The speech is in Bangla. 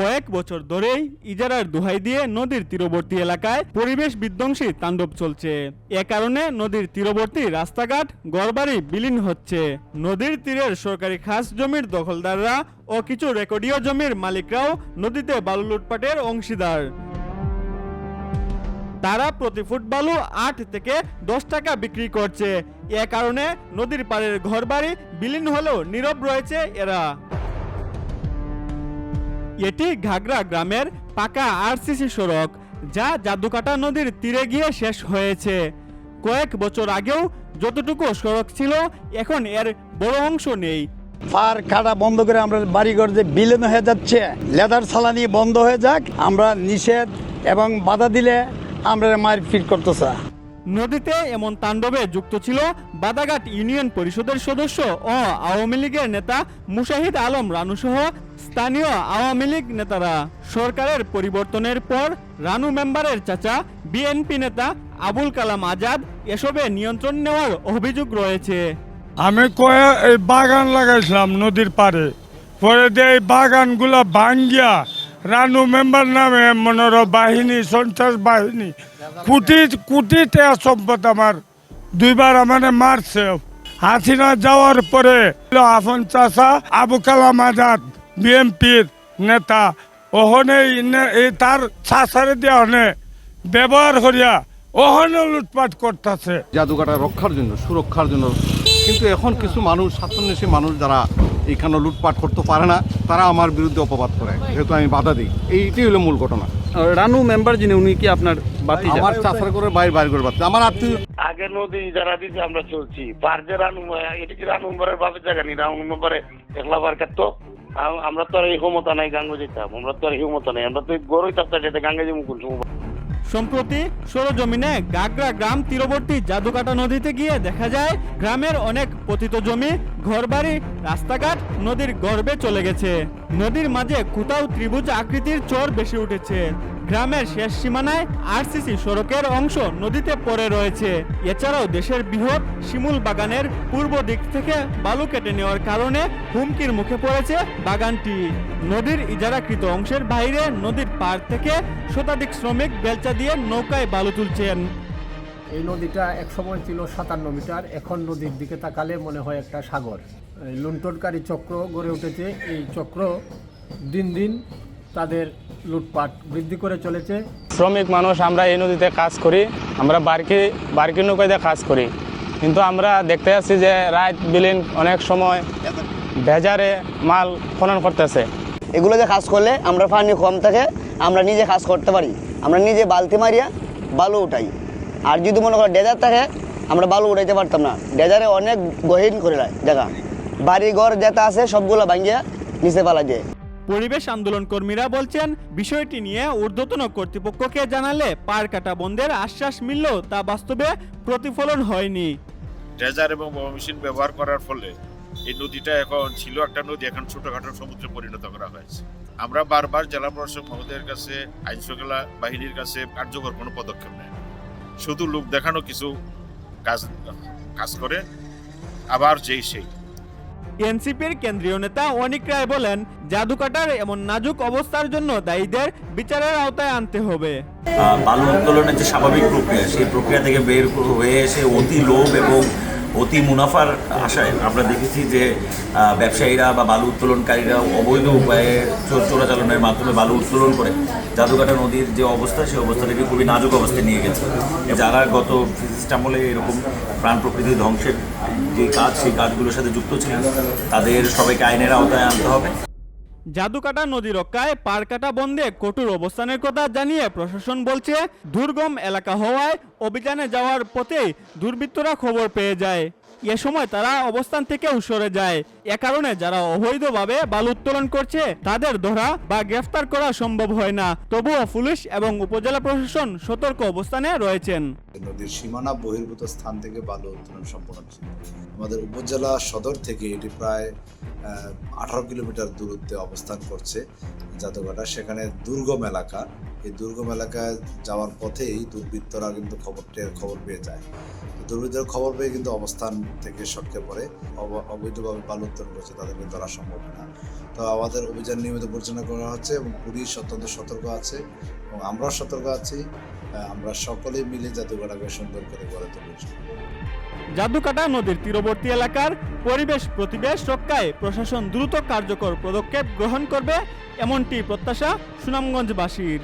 কয়েক বছর ধরেই ইজারার দোহাই দিয়ে নদীর তীরবর্তী এলাকায় পরিবেশ বিধ্বংসী তাণ্ডব চলছে। এ কারণে নদীর তীরবর্তী রাস্তাঘাট গড়বাড়ি বিলীন হচ্ছে। নদীর তীরের সরকারি খাস জমির দখলদাররা ও কিছু রেকর্ডীয় জমির মালিকরাও নদীতে বালু লুটপাটের অংশীদার। তারা প্রতি ফুট বালু আট থেকে দশ টাকা বিক্রি করছে। এ কারণে নদীর পাড়ের ঘরবাড়ি বিলীন হলেও নীরব রয়েছে এরা। এটি ঘাগড়া গ্রামের পাকা আরসিসি সড়ক যা জাদুকাটা নদীর তীরে গিয়ে শেষ হয়েছে। কয়েক বছর আগেও যতটুকু সড়ক ছিল এখন এর বড় অংশ নেই। পার কাটা বন্ধ করে আমরা বাড়িঘর যে বিলীন হয়ে যাচ্ছে লেদার সালানি বন্ধ হয়ে যাক আমরা নিষেধ এবং বাধা দিলে আমরা মারপিট করতেছে। নদীতে এমন তাণ্ডবে যুক্ত ছিল বাদাঘাট ইউনিয়ন পরিষদের সদস্য ও আওয়ামী লীগের নেতা মুশাহিদ আলম রানু সহ স্থানীয় আওয়ামী লীগ নেতারা সরকারের পরিবর্তনের পর রানু মেম্বারের চাচা, বিএনপি নেতা আবুল কালাম আজাদ এসবে নিয়ন্ত্রণ নেওয়ার অভিযোগ রয়েছে। আমি কয়ে এই বাগান লাগাইছিলাম নদীর পাড়ে। পরে দিয়ে এই বাগানগুলা ভাঙ্গিয়া রানু মেম্বার নামে মনোর বাহিনী সন্ত্রাস বাহিনী কোটি কোটি টাকা সম্পদ আমার। দুইবার আমারে মারছে। হাসিনা যাওয়ার পরে আফন চাষা আবু কালাম আজাদ। বিএমপির নেতা। ওহনে এই তার চাষারে দিয়ে হনে ব্যবহার করিয়া ওহনে লুটপাট করতেছে। জাদুঘাটা রক্ষার জন্য সুরক্ষার জন্য। কিন্তু এখন কিছু মানুষ স্বাচ্ছন্দ্যসী মানুষ যারা এখানে লুটপাট করতে পারে না তারা আমার বিরুদ্ধে অপবাদ করে যেহেতু আমি বাধা দিই। এইটাই হলো মূল ঘটনা। রানু মেম্বার যিনি উনি কি আপনার বাতি আমার চাষার করে বাইরে বাইরে করে বাচ্চা আমার আত্মীয় আগে নদী যারা দিতে আমরা চলছি। পার যে রানু এটা কি রানু নম্বরের বাপের জায়গা নেই রানু নম্বরে একলা বার কাটতো? আমরা তো আর এই ক্ষমতা নাই গাঙ্গ যেতাম আমরা তো আর ক্ষমতা নাই। আমরা তো গরুই চাপটা যেতে গাঙ্গে যে মুকুল সম্প্রতি সরজমিনে গাগরা গ্রাম তীরবর্তী জাদুকাটা নদীতে গিয়ে দেখা যায়, গ্রামের অনেক পতিত জমি, ঘরবাড়ি, রাস্তাঘাট নদীর গর্বে চলে গেছে। নদীর মাঝে কোথাও ত্রিভুজ আকৃতির চর বেশি উঠেছে। গ্রামের শেষ সীমানায় আরসিসি সড়কের অংশ নদীতে পড়ে রয়েছে। এছাড়াও দেশের বৃহৎ শিমুল বাগানের পূর্ব দিক থেকে বালু কেটে নেওয়ার কারণে হুমকির মুখে পড়েছে বাগানটি। নদীর ইজারাকৃত অংশের বাইরে নদীর পার থেকে শতাধিক শ্রমিক বেলচা দিয়ে নৌকায় বালু তুলছেন। এই নদীটা এক সময় ছিল সাতান্ন মিটার, এখন নদীর দিকে তাকালে মনে হয় একটা সাগর। লুণ্ঠনকারী চক্র গড়ে উঠেছে। এই চক্র দিন দিন তাদের লুটপাট বৃদ্ধি করে চলেছে। শ্রমিক মানুষ আমরা এই নদীতে কাজ করি আমরা বারকি বারকি নৌকাতে কাজ করি। কিন্তু আমরা দেখতে পাচ্ছি যে রাত বিলীন অনেক সময় ভেজারে মাল খনন করতেছে। এগুলোতে কাজ করলে আমরা পানি কম থাকে আমরা নিজে কাজ করতে পারি। আমরা নিজে বালতি মারিয়া বালু উঠাই। আর যদি মনে করো ডেজার থাকে আমরা বালু উঠাইতে পারতাম না। ডেজারে অনেক গহীন করে জায়গা। বাড়ি ঘর যেটা আছে সবগুলো ভাঙিয়া নিচে পালা যায়। পরিবেশ আন্দোলন কর্মীরা বলছেন, বিষয়টি নিয়ে ঊর্ধ্বতন কর্তৃপক্ষকে জানালে পার কাটা বন্ধের আশ্বাস মিললেও তা বাস্তবে প্রতিফলন হয়নি। ড্রেজার এবং বোমা মেশিন ব্যবহার করার ফলে এই নদীটা এখন ছিল একটা নদী, এখন ছোটখাটো সমুদ্রে পরিণত করা হয়েছে। আমরা বারবার জেলা প্রশাসক মহোদয়ের কাছে আইন শৃঙ্খলা বাহিনীর কাছে কার্যকর কোনো পদক্ষেপ নেয় শুধু লোক দেখানো কিছু কাজ কাজ করে, আবার যেই সেই। এনসিপির কেন্দ্রীয় নেতা অনিক রায় বলেন, জাদুকাটার এমন নাজুক অবস্থার জন্য দায়ীদের বিচারের আওতায় আনতে হবে। বালু উত্তোলনের যে স্বাভাবিক প্রক্রিয়া, সেই প্রক্রিয়া থেকে বের হয়ে এসে অতি লোভ এবং অতি মুনাফার আশায় আমরা দেখেছি যে ব্যবসায়ীরা বা বালু উত্তোলনকারীরা অবৈধ উপায়ে চোর চোরাচালনের মাধ্যমে বালু উত্তোলন করে জাদুকাটা নদীর যে অবস্থা, সেই অবস্থাটাকে খুবই নাজুক অবস্থায় নিয়ে গেছে। যারা গত ফিজিস্ট আমলে এরকম প্রাণ প্রকৃতি ধ্বংসের যে কাজ, সেই কাজগুলোর সাথে যুক্ত ছিলেন, তাদের সবাইকে আইনের আওতায় আনতে হবে। জাদুকাটা নদী রক্ষায় পার কাটা বন্ধে কঠোর অবস্থানের কথা জানিয়ে প্রশাসন বলছে, দুর্গম এলাকা হওয়ায় অভিযানে যাওয়ার পথেই দুর্বৃত্তরা খবর পেয়ে যায়। এ সময় তারা অবস্থান থেকেও সরে যায়। এ কারণে যারা অবৈধভাবে বালু উত্তোলন করছে, তাদের ধরা বা গ্রেফতার করা সম্ভব হয় না। তবুও পুলিশ এবং উপজেলা প্রশাসন সতর্ক অবস্থানে রয়েছেন। নদীর সীমানা বহির্ভূত স্থান থেকে বালু উত্তোলন সম্পন্ন আমাদের উপজেলা সদর থেকে এটি প্রায় আঠারো কিলোমিটার দূরত্বে অবস্থান করছে জাদুঘাটা। সেখানে দুর্গম এলাকা। এই দুর্গম এলাকায় যাওয়ার পথেই দুর্বৃত্তরা কিন্তু খবর খবর পেয়ে যায়। দুর্বৃত্তের খবর পেয়ে কিন্তু অবস্থান থেকে সটকে পড়ে। অব- অবৈধভাবে বালু উত্তোলন করছে তাদেরকে ধরা সম্ভব না। তো আমাদের অভিযান নিয়মিত পরিচালনা করা হচ্ছে এবং পুলিশ অত্যন্ত সতর্ক আছে এবং আমরাও সতর্ক আছি। আমরা সকলে মিলে জাদুঘাটাকে সুন্দর করে গড়ে তুলব। জাদুকাটা নদীর তীরবর্তী এলাকার পরিবেশ প্রতিবেশ রক্ষায় প্রশাসন দ্রুত কার্যকর পদক্ষেপ গ্রহণ করবে, এমনটি প্রত্যাশা সুনামগঞ্জবাসীর।